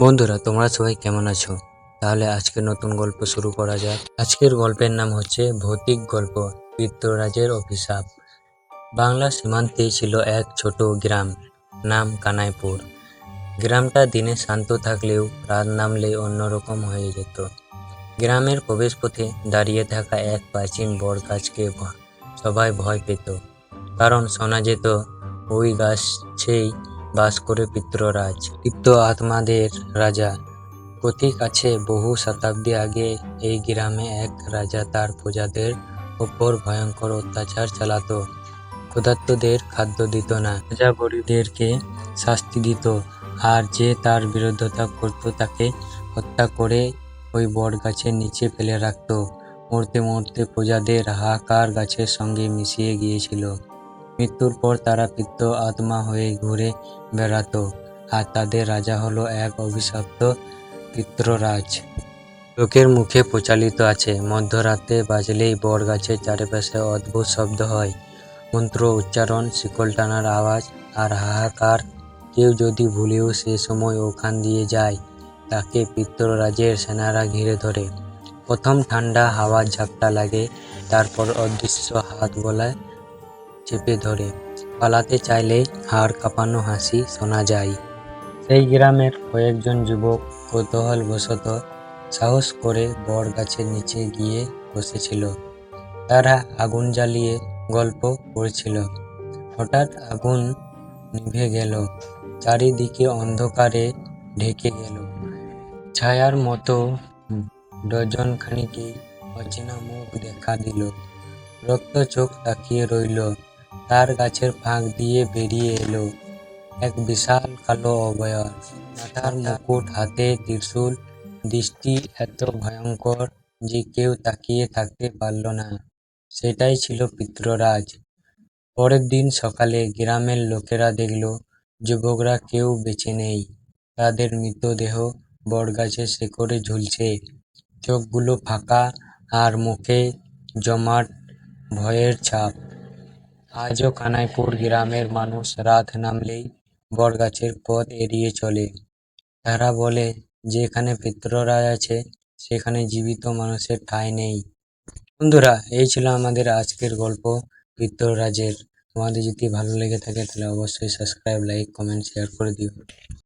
বন্ধুরা, তোমরা সবাই কেমন আছো? তাহলে আজকের নতুন গল্প শুরু করা যাক। আজকের গল্পের নাম হচ্ছে ভৌতিক গল্প পিত্তরাজের অভিশাপ। বাংলা সীমান্তে ছিল এক ছোট গ্রাম, নাম কানাইপুর। গ্রামটা দিনে শান্ত থাকলেও রাত নামলে অন্যরকম হয়ে যেত। গ্রামের প্রবেশপথে দাঁড়িয়ে থাকা এক প্রাচীন বটগাছকে ভ- সবাই ভয় পেত। কারণ শোনা যেত, ওই গাছেই বাস করে পিত্ররাজ পিত্ত আত্মাদের রাজা। কথিক আছে, বহু শতাব্দী আগে এই গ্রামে এক রাজা তার প্রজাদের ওপর ভয়ঙ্কর অত্যাচার চালাতো। ক্ষুধার্তদের খাদ্য দিত না, রাজা গরিবদেরকে শাস্তি দিত, আর যে তার বিরোধিতা করত তাকে হত্যা করে ওই বট গাছের নিচে ফেলে রাখত। মরতে মরতে প্রজাদের হাহাকার গাছের সঙ্গে মিশিয়ে গিয়েছিল। মৃত্যুর পর তারা পিত্ত আত্মা হয়ে ঘুরে বেড়াতো আর তাদের রাজা হলো এক অভিশপ্ত পিত্ররাজ লোকের মুখে প্রচালিত আছে, মধ্যরাতে বাজলেই বট গাছের চারিপাশে অদ্ভুত শব্দ হয়। মন্ত্র উচ্চারণ, শিকল টানার আওয়াজ আর হাহাকার। কেউ যদি ভুলেও সে সময় ওখান দিয়ে যায়, তাকে পিত্ররাজের সেনারা ঘিরে ধরে। প্রথম ঠান্ডা হাওয়ার ঝাপটা লাগে, তারপর অদৃশ্য হাত গলায় চেপে ধরে। পালাতে চাইলে হাড় কাঁপানো হাসি শোনা যায়। সেই গ্রামের কয়েকজন যুবক কৌতূহলবশত সাহস করে বট গাছের নিচে গিয়ে বসেছিল। তারা আগুন জ্বালিয়ে গল্প করছিল। হঠাৎ আগুন নিভে গেল। চারিদিকে অন্ধকারে ঢেকে গেল। ছায়ার মতো ডজন খানিকে অচেনা মুখ দেখা দিল। রক্ত চোখ তাকিয়ে রইল। তার গাছের ফাঁক দিয়ে বেরিয়ে এলো এক বিশাল কালো অবয়ব মাথার মুকুট, হাতে ত্রিশূল। দৃষ্টি এত ভয়ঙ্কর যে কেউ তাকিয়ে থাকতে পারল না। সেটাই ছিল পিত্ররাজ পরের দিন সকালে গ্রামের লোকেরা দেখল, যুবকরা কেউ বেঁচে নেই। তাদের মৃতদেহ বটগাছের শেকড়ে ঝুলছে। চোখগুলো ফাঁকা আর মুখে জমাট ভয়ের ছাপ। আজও কানাইপুর গ্রামের মানুষ রাত নামলেই বটগাছের পথ এড়িয়ে চলে। তারা বলে, যেখানে পিত্ররাজ আছে, সেখানে জীবিত মানুষের ঠাঁই নেই। বন্ধুরা, এই ছিল আমাদের আজকের গল্প পিত্ররাজের তোমাদের যদি ভালো লেগে থাকে, তাহলে অবশ্যই সাবস্ক্রাইব লাইক কমেন্ট শেয়ার করে দিও।